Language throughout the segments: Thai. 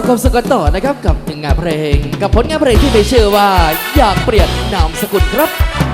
บความสุขกันต่อนะครับกับงานเพลง กับผลงานเพลงที่ไมีชื่อว่าอยากเปลี่ยนนามสกุลครับ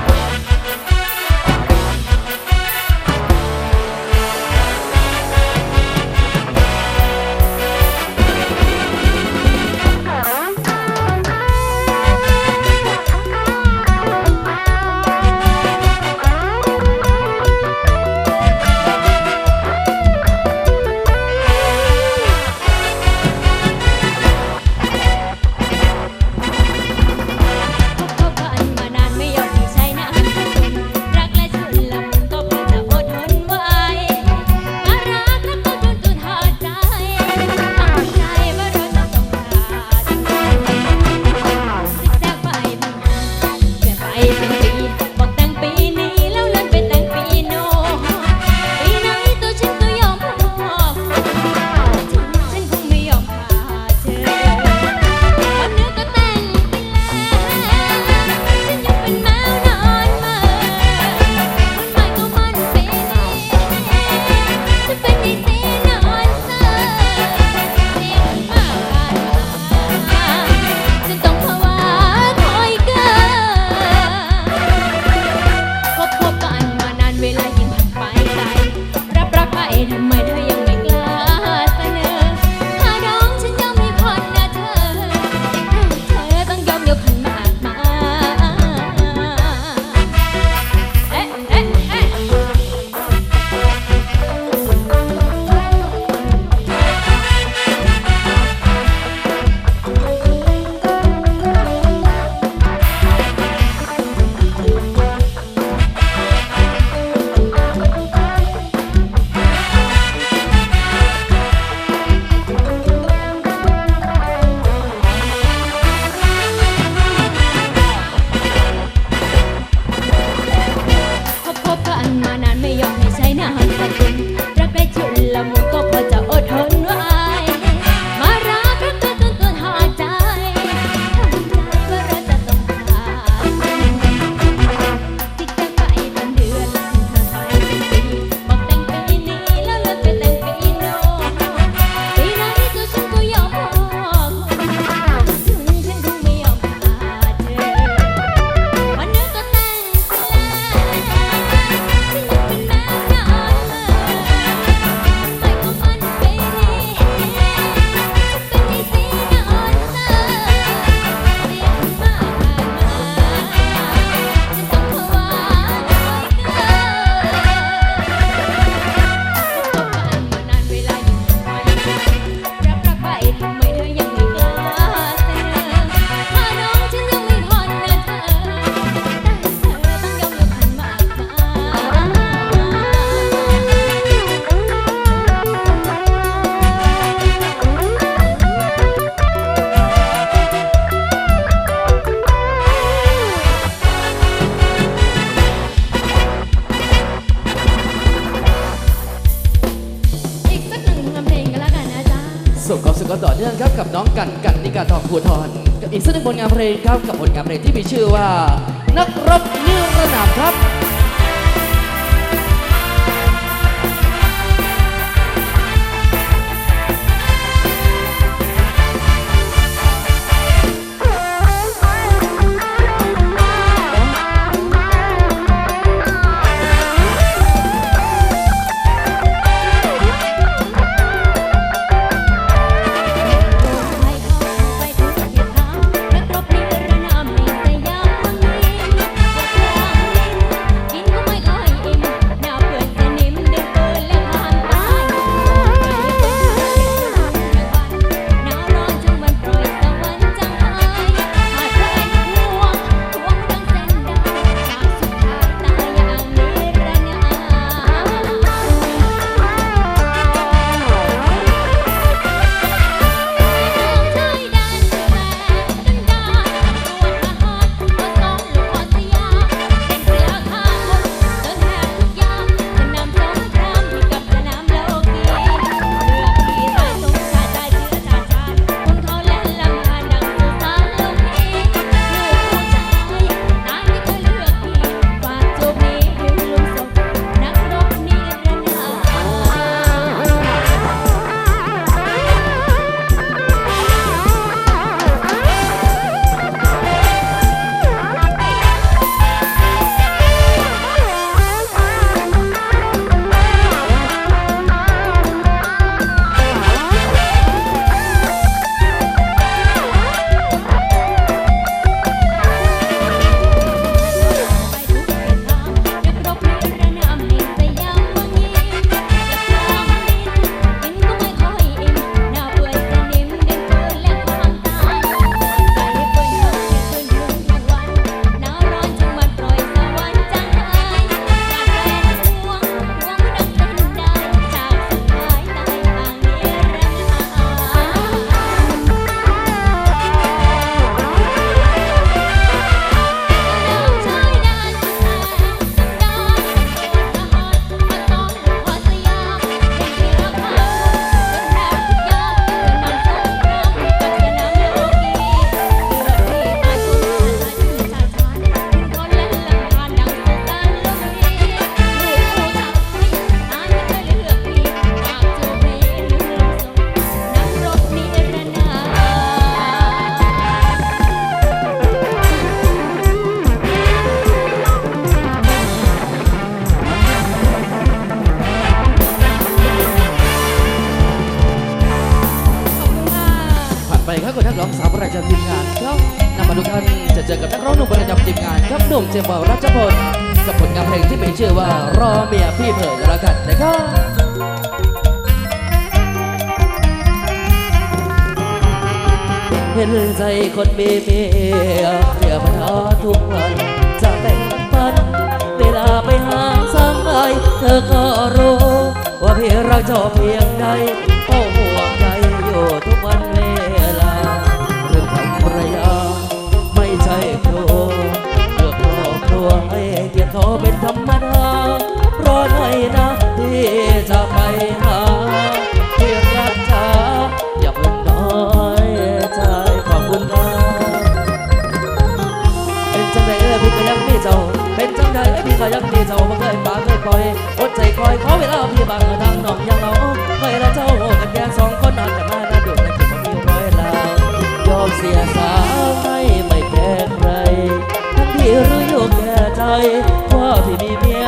ต่อเนื่องครับกับน้องกันกันนิกาทองภูทรกับอีกสักหนึ่งผลงานเพลงครับกับผลงานเพลงที่มีชื่อว่า นักรบนิรนามครับ เพียงเราชอบเพียงใดโอ้ห่วงใจอยู่ทุกวันเวลาเรื่องทำภรรยาไม่ใช่ครูเพื่อครอบครัวให้เกียรติเขาเป็นธรรมดาเพราะไหนนะที่จะไปหา บางทางน้องยังเราเคยละเจ้ากันแย่สองคนนอนกันมาหน้าดุและถึงมีร้อยเรายอมเสียสาวไม่ไม่แพ้ใครทั้งที่รู้อยู่แก่ใจว่าพี่มีเมีย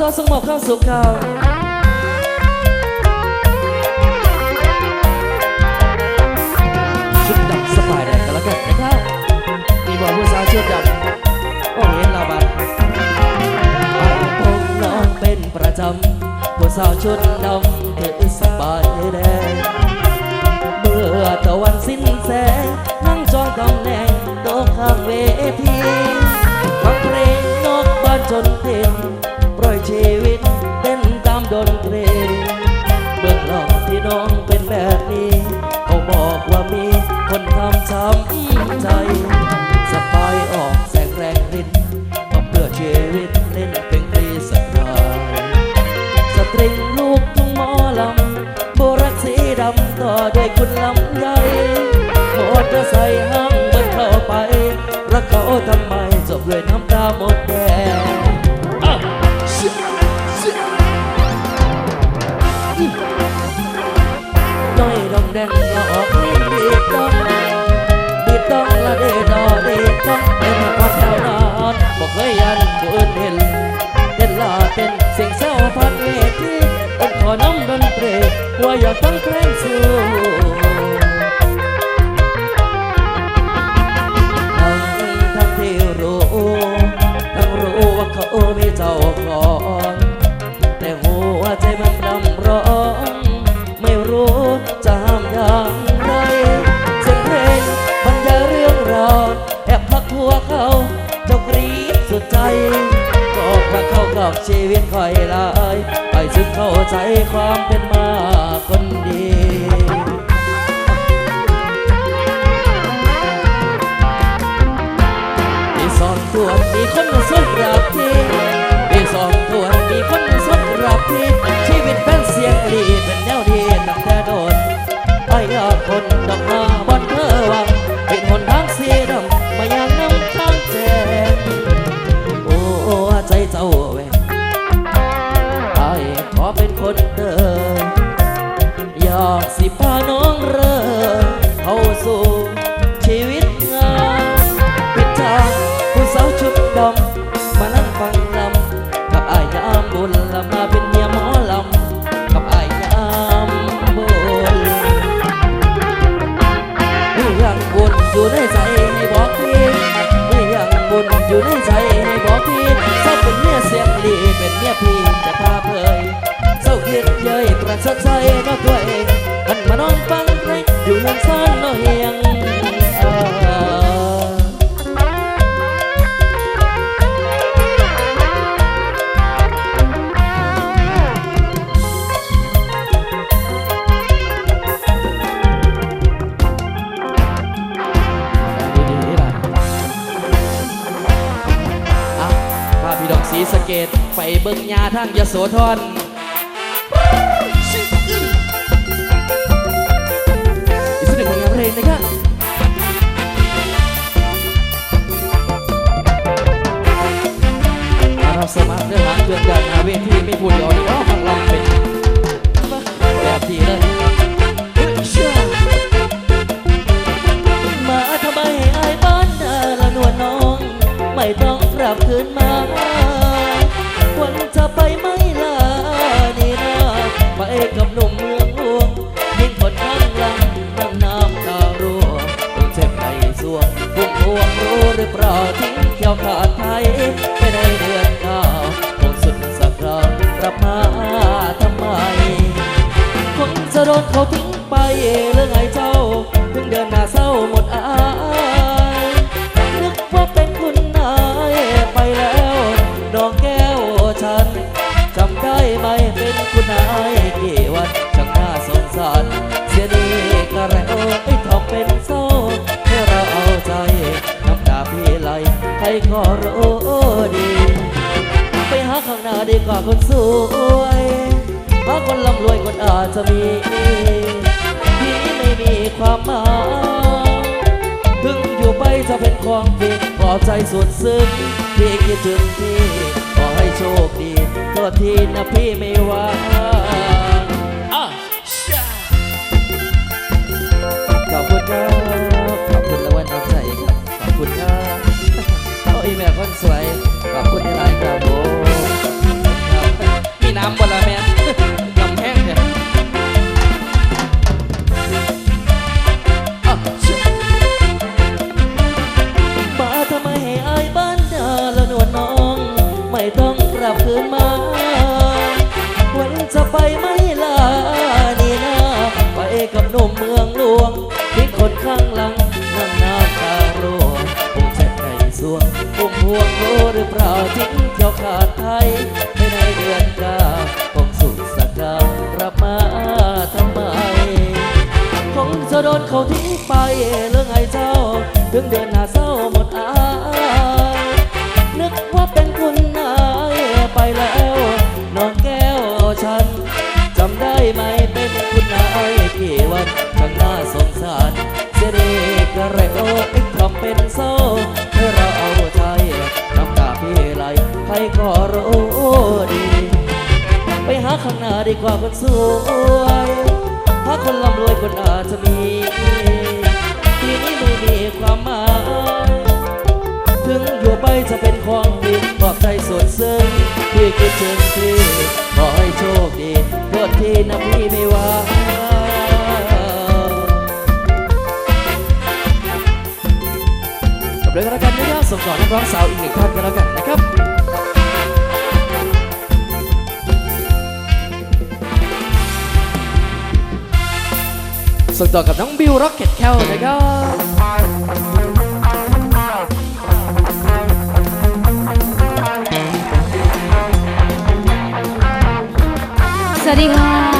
ตัวสงบเข้าสุขเขาชุดดำสบายแดงกันแล้วกันนะครับมีบอกผู้สาวชุดดำโอ้เห็นเราบ้างไานผมน้องเป็นประจำผู้สาวชุดดำเธอสบายแดงเมื่อตะวันสิ้นแสงนั่งจองตำแหน่งโดข้างเวทีฟังเพลงนกบ้านจนเต็ม ชีวิตเต้นตามดนตรีเบื้องหลังที่น้องเป็นแบบนี้ เขาบอกว่ามีคนทำช้ำใจ สบายออกแสงแรงรินก็เพื่อชีวิตเล่นเป็นตรีสบายสตริงลูกทุ่งหมอลำโบรักสีดำต่อด้วยคุณลำไยโคตรใส่ห้างบนเข้าไปรักเขาทำไมจบเลยน้ำตาหมดแดง เสียงดีเป็นแนวดี เบิ่งยาทางยโสธร หรือเปล่าทิ้งเที่ยวขาดไทยไปในเดือนเก้าคงสุดสักครั้งกลับมาทำไมคนจะโดนเขาทิ้งไปเรื่องไอ้เจ้าเพิ่งเดินหน้าเศร้าหมดอา รก็รู้ดี ไปหาข้างหน้าดีกว่าคนสวยหาคนร่ำรวยคนอาจจะมีที่ไม่มีความหมายถึงอยู่ไปจะเป็นความผิดขอใจสุดซึ้งที่คิดถึงพี่ขอให้โชคดีโทษทีนะพี่ไม่ว่า ดือนหน้าเศร้าหมดอายนึกว่าเป็นคุณนายไปแล้ว น้องแก้วฉันจำได้ไหมเป็นคุณนายกี่วันช่างน่าสงสารเสียดีกระไรโอ้ไอ้ทำเป็นโซ่ให้เราเอาใจน้ำตาพี่ไหลใครก็รู้ดี ไปหาข้างหน้าดีกว่าคนสวยถ้าคนร่ำรวยคนอาจจะมี ไม่มีความหมาย ถึงอยู่ไปจะเป็นความผิดบอกใจส่วนซึ้งที่คิดถึงพี่ขอให้โชคดีโทษทีนะพี่ไม่ว่ากับเรื่องกันแล้วกันนะครับส่งต่อนักร้องสาวอีกหนึ่งท่านกันแล้วกันนะครับ ส่งต่อกับน้องบิวร็อกเก็ตแคลนะครับสวัสดีค่ะ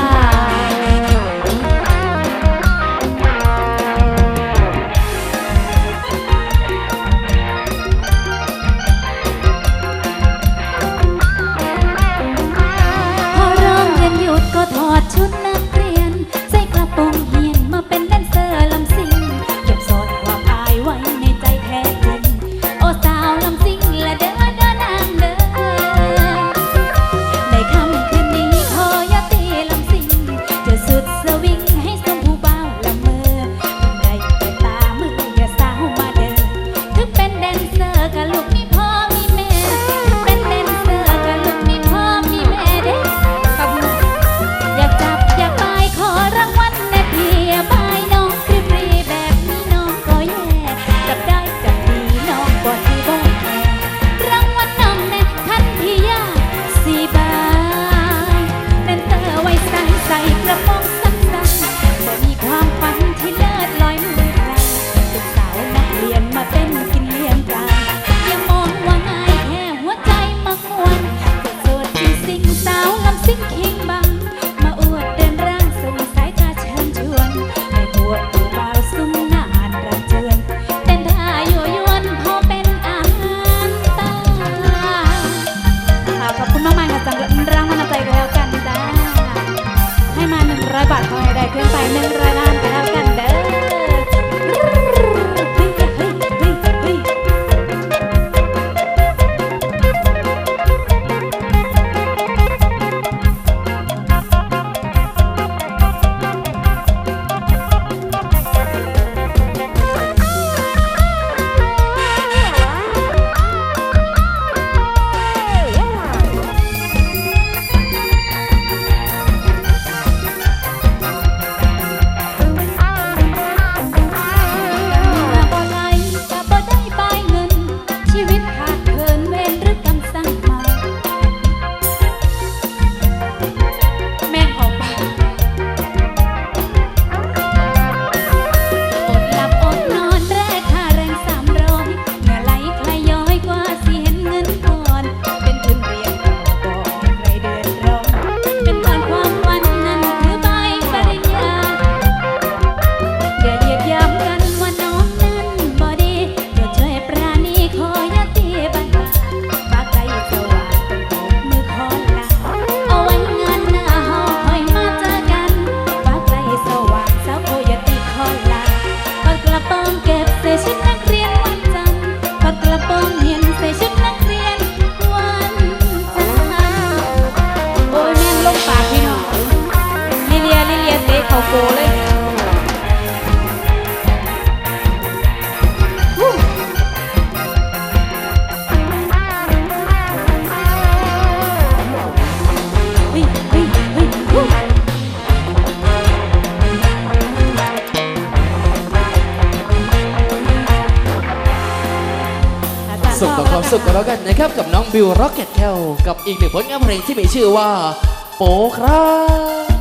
สุขกับความสุขกันแล้วกันนะครับกับน้องบิวร็อกเก็ตแคลกับอีกหนึ่งผลงานเพลงที่มีชื่อว่า โปครับ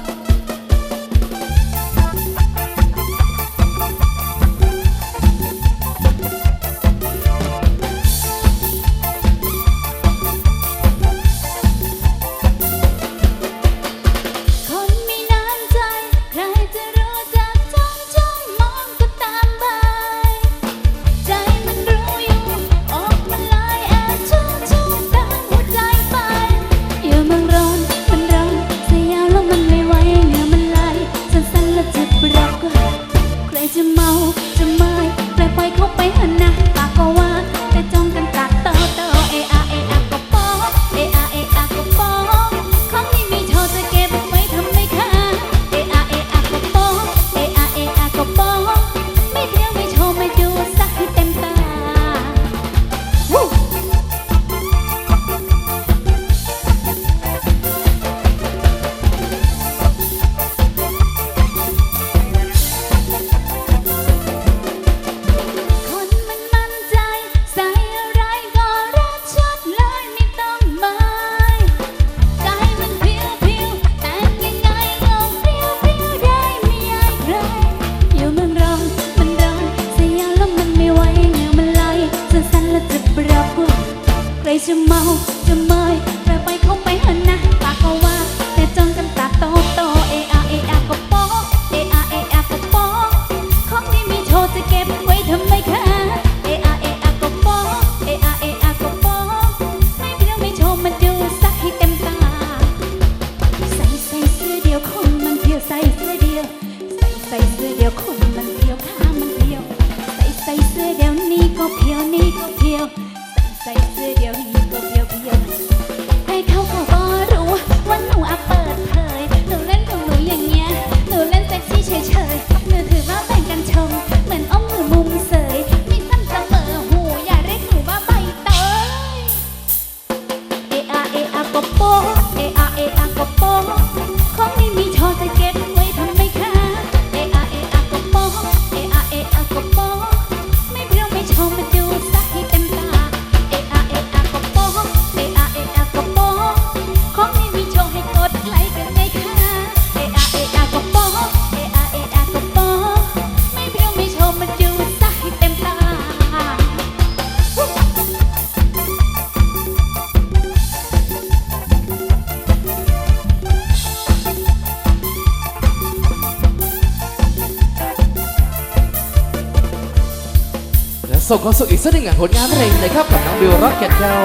ส่งความสุขอีกสักหนึ่งานผลงานเพลงนะครับกับน้องบิวร็อกเก็ตเจ้า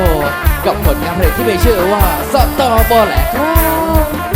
กับผลงานเพลงที่มีชื่อว่าสตอบอแหละครับ